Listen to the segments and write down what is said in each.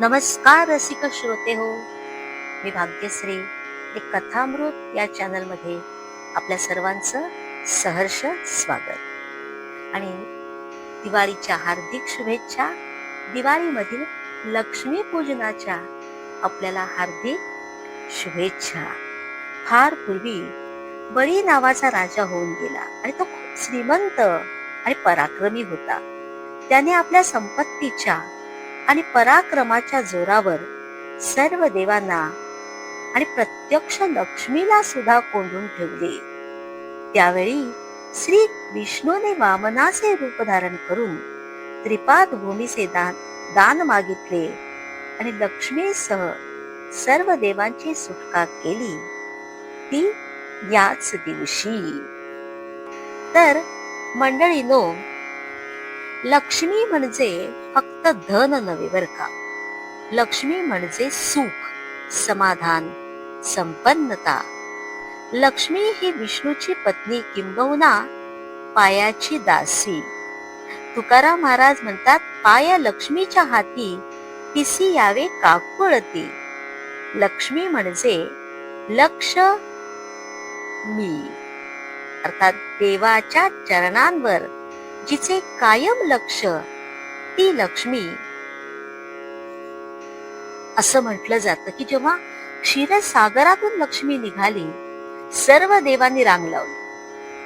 नमस्कार रसिक श्रोते हो. मी भाग्यश्री. एक कथामृत या चॅनलमध्ये आपल्या सर्वांचं सहर्ष स्वागत. आणि दिवाळीच्या हार्दिक शुभेच्छा. दिवाळीमधील लक्ष्मी पूजनाच्या आपल्याला हार्दिक शुभेच्छा. फार पूर्वी बळी नावाचा राजा होऊन गेला आणि तो खूप श्रीमंत आणि पराक्रमी होता. त्याने आपल्या संपत्तीच्या आणि पराक्रमाच्या जोरावर सर्व देवांना आणि प्रत्यक्ष लक्ष्मीला सुद्धा कोंडून ठेवले. त्यावेळी श्री विष्णूने वामनाचे रूप धारण करून त्रिपाद भूमीचे दान दान मागितले आणि लक्ष्मीसह सर्व देवांची सुटका केली. ती याच दिवशी. तर मंडळीनो लक्ष्मी म्हणजे फक्त धन नव्हे बर का. लक्ष्मी म्हणजे सुख समाधान संपन्नता. लक्ष्मी ही विष्णूची पत्नी किंबहुना पायाची दासी. तुकाराम महाराज म्हणतात पाया लक्ष्मीच्या हाती तिसी यावे काकुळती लक्ष्मी म्हणजे लक्ष मी. अर्थात देवाच्या चरणांवर. जिचे कायम लक्ष ती लक्ष्मी. असं म्हटलं जात की जेव्हा क्षीरसागरातून लक्ष्मी निघाली सर्व देवांनी रांग लावली.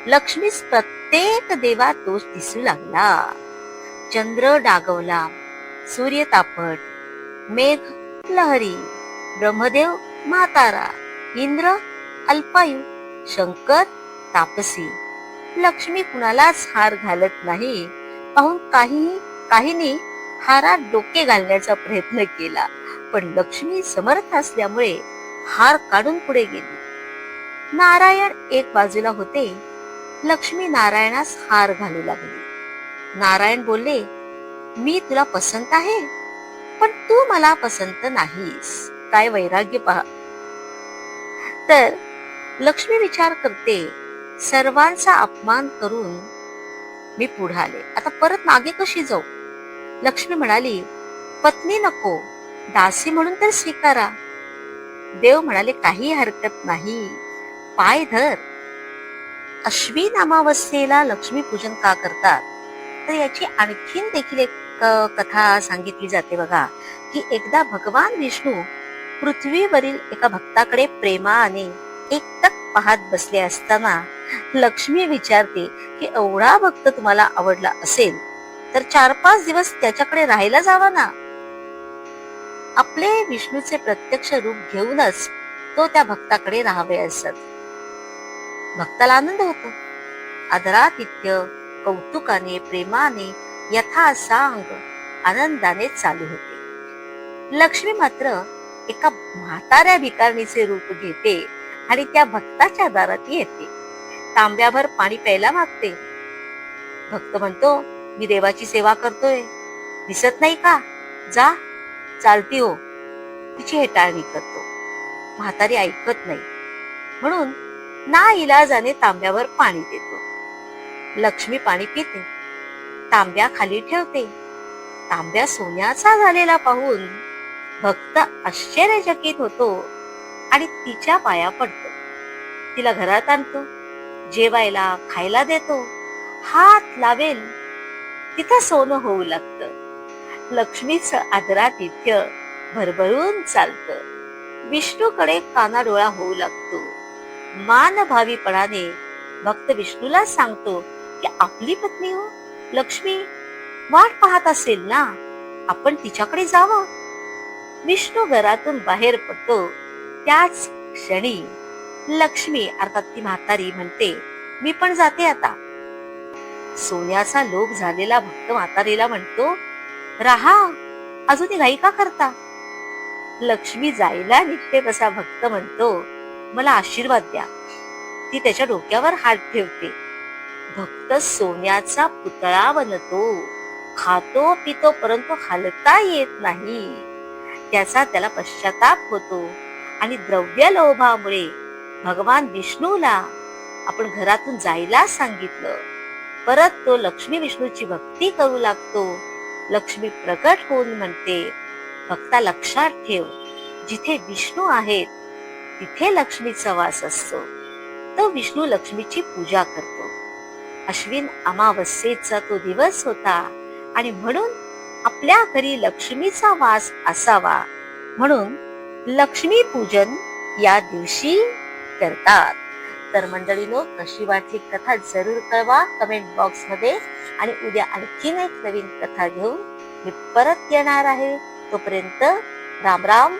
लक्ष्मीस प्रत्येक देवा तोच दिसू लागला. चंद्र डागवला सूर्य तापट मेघ लहरी ब्रह्मदेव म्हातारा इंद्र अल्पायू शंकर तापसी. लक्ष्मी कुणालाच हार घालत नाही. पाहून काही काहींनी हारात डोके घालण्याचा प्रयत्न केला. पण लक्ष्मी समर्थ असल्यामुळे हार काढून पुढे गेली. नारायण एक बाजूला होते. लक्ष्मी नारायणास हार घालू लागली. नारायण बोलले मी तुला पसंत आहे पण तू मला पसंत नाहीस. काय वैराग्य पहा. तर लक्ष्मी विचार करते सर्वांचा अपमान करून मी पुढे आले आता परत मागे कशी जाऊ? लक्ष्मी म्हणाली पत्नी नको दासी म्हणून तर स्वीकारा. देव म्हणाले काही हरकत नाही पाय धर. अश्विन अमावस्येला लक्ष्मी पूजन का करतात? तर याची आणखीन देखील एक कथा सांगितली जाते बघा की एकदा भगवान विष्णू पृथ्वीवरील एका भक्ताकडे प्रेमाने एकटक पाहत बसले असताना लक्ष्मी विचारते की एवढा भक्त तुम्हाला आवडला असेल तर चार पाच दिवस त्याच्याकडे राहायला जावा ना. आपले विष्णूचे प्रत्यक्ष रूप घेऊनच तो त्या भक्ताकडे राहावे असत. भक्ताला आनंद होतो. आदरातिथ्य कौतुकाने प्रेमाने यथा अंग आनंदाने चालू होते. लक्ष्मी मात्र एका म्हाताऱ्या भिकारणीचे रूप घेते आणि त्या भक्ताच्या दारात येते. तांब्याभर पाणी प्यायला मागते. भक्त म्हणतो मी देवाची सेवा करतोय. दिसत नाही का? जा चालती हो. तिची हेटाळणी करतो. म्हातारी ऐकत नाही. म्हणून ना इलाजाने तांब्यावर पाणी देतो. लक्ष्मी पाणी पिते. तांब्या खाली ठेवते. तांब्या सोन्याचा झालेला पाहून भक्त आश्चर्यचकित होतो. आणि तिच्या पाया पडतो. तिला घरात आणतो जेवायला खायला देतो हात लावेल तिथं सोनं होऊ लागतं. लक्ष्मीचं आदरातिथ्य भरभरून चालत. विष्णूकडे कानाडोळा होऊ लागतो. मानभावीपणाने भक्त विष्णूला सांगतो की आपली पत्नी हो लक्ष्मी वाट पाहत असेल ना आपण तिच्याकडे जावं. विष्णू घरातून बाहेर पडतो. त्याच क्षणी लक्ष्मी अर्थात ती म्हातारी म्हणते मी पण जाते आता. सोन्याचा लोभ झालेला भक्त म्हातारीला म्हणतो राहा अजून घाई का करता? लक्ष्मी जायला निघते तसा भक्त म्हणतो मला आशीर्वाद द्या. ती त्याच्या डोक्यावर हात ठेवते. भक्त सोन्याचा पुतळा बनतो खातो पितो परंतु हलता येत नाही. त्याचा त्याला पश्चाताप होतो. आणि द्रव्य लोभामुळे भगवान विष्णूला आपण घरातून जायला सांगितलं. परत तो लक्ष्मी विष्णूची भक्ती करू लागतो. लक्ष्मी प्रकट होऊन म्हणते भक्ता लक्षात ठेव जिथे विष्णू आहेत तिथे लक्ष्मीचा वास असतो. तो विष्णू लक्ष्मीची पूजा करतो. अश्विन अमावस्येचा तो दिवस होता आणि म्हणून आपल्या घरी लक्ष्मीचा वास असावा म्हणून लक्ष्मी पूजन या दिवशी करतात. तर मंडळीनो कशी वाटली कथा जरूर कळवा कमेंट बॉक्समध्ये आणि उद्या आणखीन एक नवीन कथा घेऊन मी परत येणार आहे. तोपर्यंत राम राम.